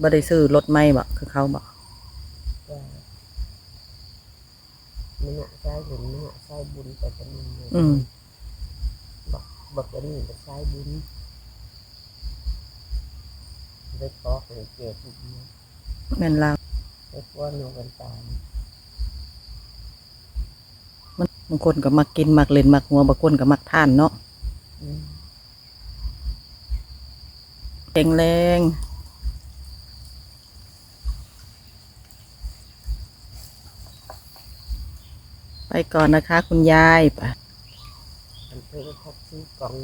บ่ได้ซื้อรถใหม่บ่คือเขาบ่ก็มันน่ะใช้บุญมันน่ะใช้บุญไปกันนึงเลยอืมบอกบอกอันนี้ก็ใช้บุญได้ขอให้เจ็บอีกนะแม่นลาวได้กว่าโนกันตามมันบางคนก็มักกินมักเล่นมักหัวบางคนก็มักทานเนาะอืม แข็งแรง ไปก่อนนะคะ คุณยายไปมันเพิ่งทักซี่กล่อง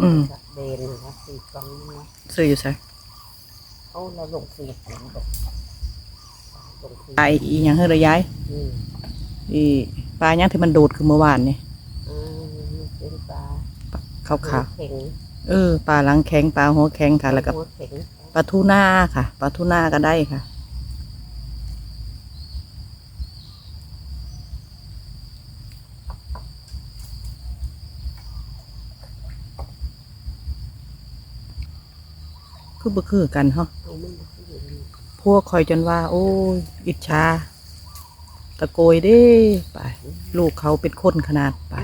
อืมสักเดนนะคะสี่กล่องนี่นะซื้ออยู่ใส่เอาเราลงสี่กล่องแบบลงสี่ปลาอีหยังเฮ้ยระยายอืมอีปลาหยังที่มันดูดคือเมื่อวานนี่อ่าเป็นปลาขาวขาวหัวเข็งๆเออปลาหลังแข็งปลาหัวแข็งค่ะ แล้วก็หัวเข็งปลาทูน่าค่ะปลาทูน่าก็ได้ค่ะ คือบ่คือกันเฮาเอามันมาขึ้นอยู่นี่พวกคอยจนว่า โอ้ยอิจฉาตะโกยเด้ไปลูกเขาเป็นคนขนาดไป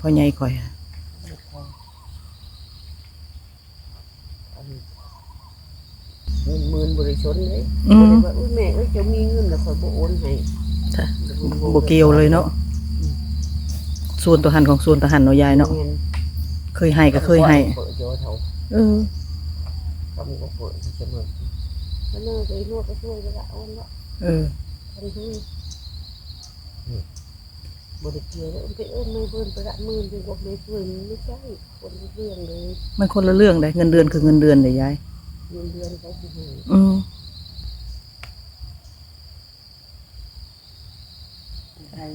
พ่อใหญ่คอยอะไม่พออันนี้เงินหมื่นบริสุทธิ์เลยอืมบ่ได้ว่าอุ้ยแม่เอ้ยจะมีเงินแล้วคอยบ่โอนให้จ้ะบ่เกี่ยวเลยเนาะส่วนตัวหันของส่วนตัวหันเนาะยายเนาะงิเคยให้ก็เคยให้เปิด โยเท่าเออคำก็เปิดเสมอมันน่าจะลวกก็ช่วยแล้วละโอนละเออทันทีบริเกี่ยวแล้วไปเอิ้นไม่เบิ่นไปละหมื่นเป็นบอกไม่ช่วยมันไม่ใช่คนละเรื่องเลยมันคนละเรื่องเลยเงินเดือนคือเงินเดือนเลยยายเงินเดือนเขาสิให้อืมให้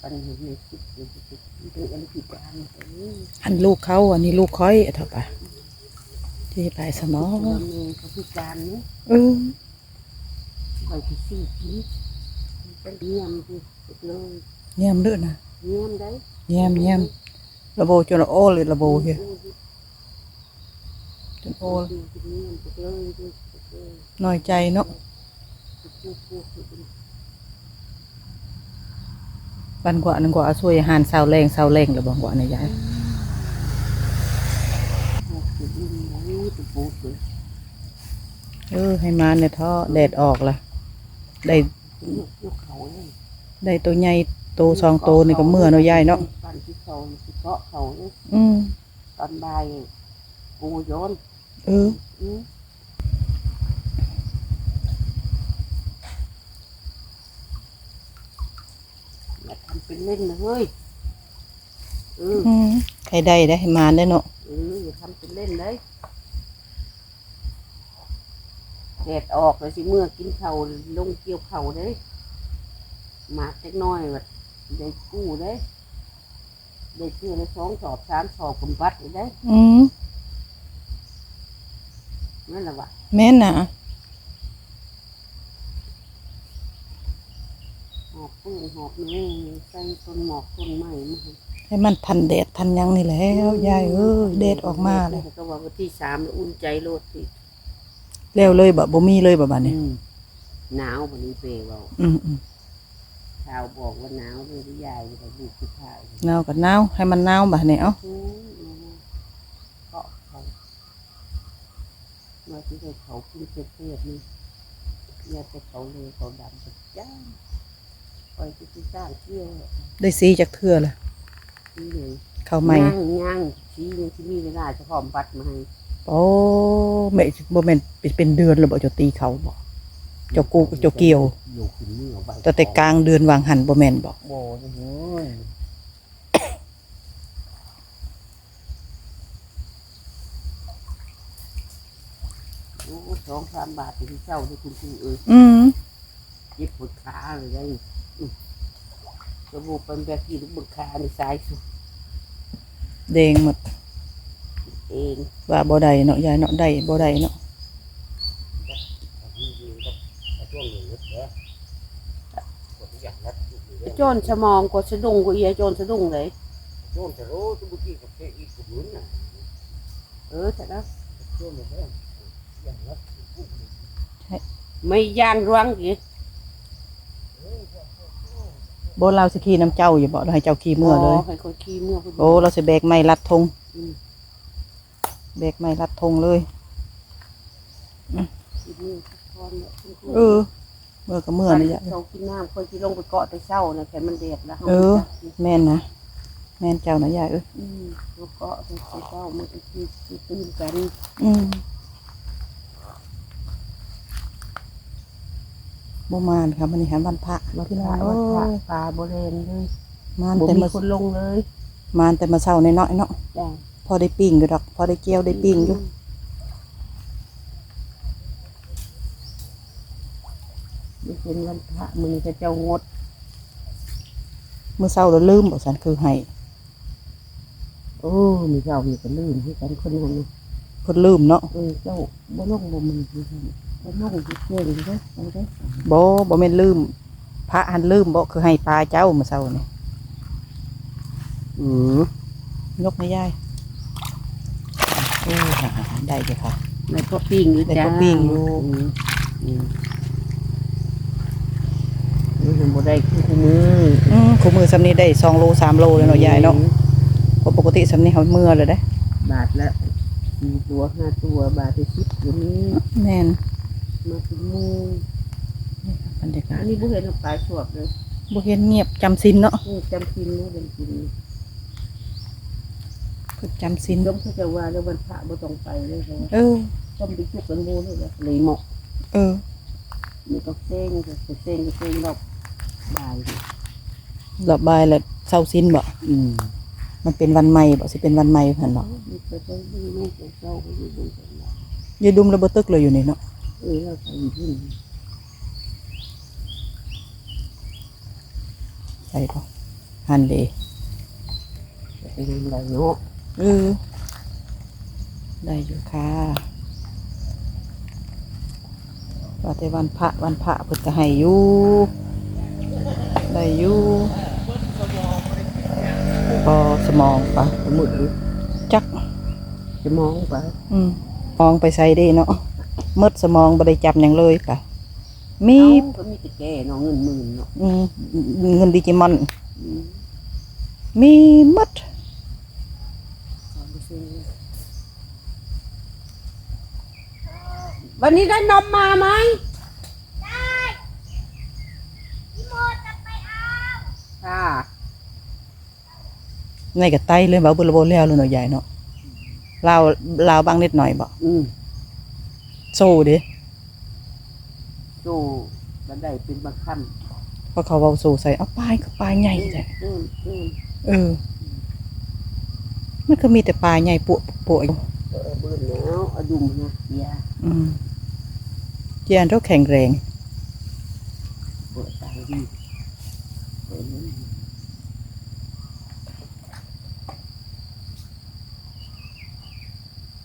ปันเห็นในคลิปอยู่ที่เป็นอันผิดการแต่นี่อันลูกเขาอันนี้ลูกค่อยเถอะปะ ที่ไปสมองเราเมย์เขาพิการเนาะเออไปที่สี่กินเป็นเยี่ยมที่สุดเลยเยี่ยมเด้อนะเยี่ยมได้เยี่ยมเยี่ยมระโบจนโอเลยระโบเฮียจนโอโอ้ดีที่เยี่ยมสุดเลยที่สุดเลยน้อยใจเนาะสุดเลยสุดเลยสุดเลยบันกว่านันกว่าช่วยอาหารสาวแรงสาวแรงหรือบอกว่านะยาย สุดเลยสุดปูสุด เออให้มาเนี่ยท่อแดดออกละได้ยกยกเขาเลยได้ตัวใหญ่โตสองโตนี่ก็เมื่อเนาะยายเนาะปันที่เขาที่เกาะเขาเลยอืมตอนบ่ายกูโยนเอออืมอย่าทำเป็นเล่นนะเฮ้ยเอออืมใครได้ได้ให้มาได้เนาะเอออย่าทำเป็นเล่นเลย แดดออกเลยสิเมื่อกินเขาวลงเกี่ยวเขาวเลยหมากเล็กน้อยแบบได้กู้เลยได้เชื่อได้สองสอบสามสอบกำบัดเลยได้อืมนั่นแหละวะแม่นนะหอบปืนหอบนี่ใส่ต้นหมอกต้นไม้มาให้ให้มันทันแดดทันหยังนี่แหล้ว ยายเออแดดออกมาเลย ก็ว่าวันที่สามแล้วอุ่นใจโลดสิ แล้วเลยแบบบ่มีเลยแบบบดนี้ อืมหนาววันนี้เปย์เบาอืมอืมชาวบอกว่าหนาวเลยที่ยายแต่ลูกผู้ชายหนาวกับหนาวให้มันหนาวแบบนี้เอ้าอืมเกาะเขาเมื่อที่ได้เขาขึ้นเสียดๆนี่อยากจะเขาเลยเขาดำไปจ้าปล่อยที่สร้างเที่ยวได้สีจากเทื่อละนี่เลย เข้าใหม่ย่างย่างชี้ยังที่มีเวลาจะพร้อมบัตรมาให้ โอ้แม่บ่แม่นเป็นเดือนแล้วบ่เจะตีเขาบ่เจ้ากูเจ้าเกี่ยวอยู่ขึ้นมือเอาใบแต่แต่กลางเดือนวางหันบ่แม่นบ่โบเลยโอ้สองสามบาทเป็นเจ้าด้วยคุณครูเอ้ยอืมเย็บปวดขาเลยได้อืมระบบเป็นแบบที่ลูกบึกขาในซ้ายสุดแดงหมด เองว่าบ่ได้เนาะยายเนาะได้บ่ได้เนาะโจนสมองก็สะดุ้งก็เอียโจนสะดุ้งเลยโยนจะรู้ตัวบุกี้กับเตะอีกกับลุ้นน่ะเออแต่แล้วโยนมาแล้วอย่างนั้นไม่ย่างร้วงอีกบ่เราสิขี่น้ำเจ้าอยู่บ่เราให้เจ้าขี่เมื่อเลยให้คนขี้เมื่อคนโอ้เราสิแบกไม้รัดธงอืม แบกไม้รัดธงเลยขี้เมื่อทุกคนเนี่ยทุกคนเออเมื่อก็เมื่อนี่ยะเขากินน้ำคนที่ลงไปเกาะแต่เช้านะแค่มันเด็ดแล้วเออ แม่นนะแม่นเจ้านะยายเอ้ยอืมเขาเกาะแต่เช้ามันก็คือคือตื่นกันอืมบ่มานครับมันนี่หันวันพระมาพี่พี่น้น้อองงโอ้ว่ายปลาโบเรนเลยมานบ่แต่มีมาคนลงเลย มานแต่มาเช้าน้อยๆเนาะจ้ะ พอได้ปิ้งอยู่ดอก พอได้เจียวได้ปิ้งอยู่นี่เป็นวันพระมือจะเจ้างดมื้อเช้าเราลืมบ่ซั่นคือให้โอ้มีเจ้ามีก็ลืมที่กันคนนั้นน่ะเพิ่นลืมเนาะเออเจ้าบ่ลงบ่มือที่กันบ่ลงที่เก่งเด้อไปเด้อบ่บ่แม่นลืม พระหันลืมบ่คือให้ปลาเจ้ามื้อเช้านี่อือยกให้ยาย โอ้ได้เลยค่ะแล้วก็ปิ้งอยู่แล้วจ้าก็ปิ้งอยู่อืมอืมนี่มันบ่ได้คือคู่มืออืมคู่มือซำนี้ได้2โล3โลเลยเนาะยายเนาะเพราะปกติซำนี้เฮาเมื่อเลยเด้บาทละสี่ตัวห้าตัวบาทละสิบตัวนี้แม่นมาถึงมือบรรยากาศอันนี้บุเห็นเอาปลาสวบเลยบ่เห็นเงียบจำศีลเนาะนี่จำกินนี่เป็นกิน เพิ่นจำศีลยมเขาจะว่าแล้ววันพระบ่ต้องไปเลยเขาเออต้มไปจุกกันโมเลยเลยเลยหมกเออนี่ก็เส้งก็เส้งก็เส้งรอบบ่ายรอบบายแล้วเช้าศีลบ่อืมมันเป็นวันใหม่บ่สิเป็นวันใหม่เพิ่นเนาะนี่ก็ต้องดูนี่ก็เจ้าก็อยู่บนต้นไม้อย่าดุมระเบ่ตึกเลยอยู่นี่เนาะเออเราไปอยู่ที่นี่ใส่บ่หันเดจะไปเรียนอะไรเนาะ เออได้อยู่ค่ะว่าแต่วันพระวันพระเพิ่นก็ให้อยู่ได้อยู่พอสมองปะสมุดหรือจักจะมองไปอืมมองไปใส่ได้เนาะมืดสมองบ่ได้จับหยังเลยปะมีเอ้าก็มีแต่แก่เนาะเงินหมื่นเนาะอืมเงินดิจิมอนอืมมีหมด เอาไปซื้อ วันนี้ได้นมมาไหม ได้ค่ะ ในกระไตเลยบ่บุระโบแล้วเลยเนาะใหญ่เนาะลาวลาวบางนิดหน่อยบ่อืมโซ่เด้โซ่ก็ได้เป็นบางคเพราะเขาเว้าโซ่ใส่เอาปลายก็ปลายใหญ่ำแท้อืมอืมเออ มันก็มีแต่ปลาใหญ่ปวปวอยู่เออเบื่อแล้วเอาดุมนะยาอืม เจียนเท่าแข็งแรง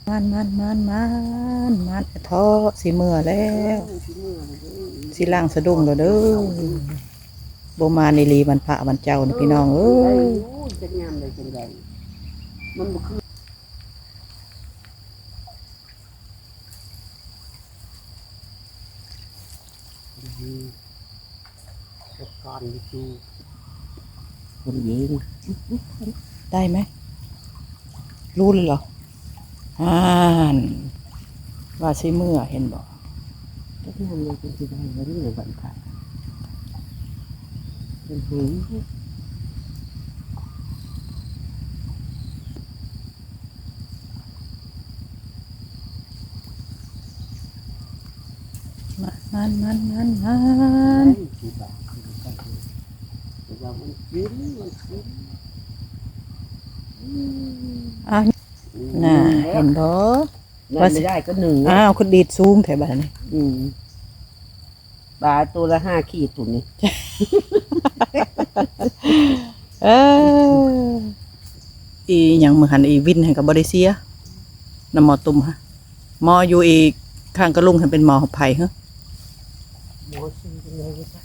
มันมันมันมันมันท้อสิเมื่อแล้วเออที่เมื่อเลยเด้อสิล่างสะดุ้งแล้วเด้อบมาในลีวันพระวันเจ้าพี่น้องเอ้ยมันบ่คือมตะ กอนไปดูคนยิงได้ไหมรู้เลยเหรออ่านว่าสิเมื่อเห็นบอกก็งามเลยจังสิได้วันนี้ในวันพระเป็นหงมันมันมันมันมัมันน กี่บาทคือกันแต่ว่ามันกินมันกินอืมอ้าวน่ะเห็นบ่นั่นไม่ได้ก็หนึ่งอ้าวคุณดีดซูมแถวบ้านนี่อืมปลาตัวละห้าขีดถุงนี้เอออีหยังมือหันอีวินให้กับบริเซียน้ำหมอตุ่มฮะหมออยู่อีกข้างกระลุงให้เป็นหมอไผ่ฮะหมอซื้อเป็นไงวะจ๊ะ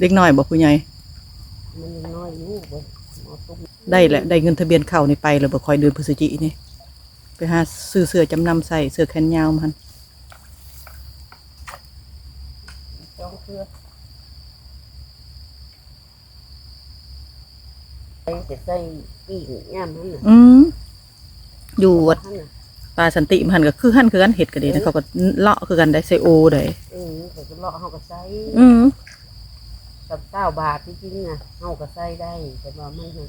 เล็กน้อยบอกคุณใหญ่ยัยได้แหละได้เงินทะเบียนเข่าในไปแล้วบอกคอยเดือนพฤศจิกนี่ไปหาซื้อเสื้อจำนำใส่เสื้อแขนยาวมันอืใส่แต่ใส่ปีกยมันอยู่วัด ปลาสันติมันก็คือหั่นคือกันเห็ดก็ดีนะเขาก็เลาะคือกันได้ไซโอได้เออเขาก็เลาะเขาก็ใส่อืมกับเก้าบาทที่จริงๆน่ะเขาก็ใส่ได้แต่ว่ามันน่ะ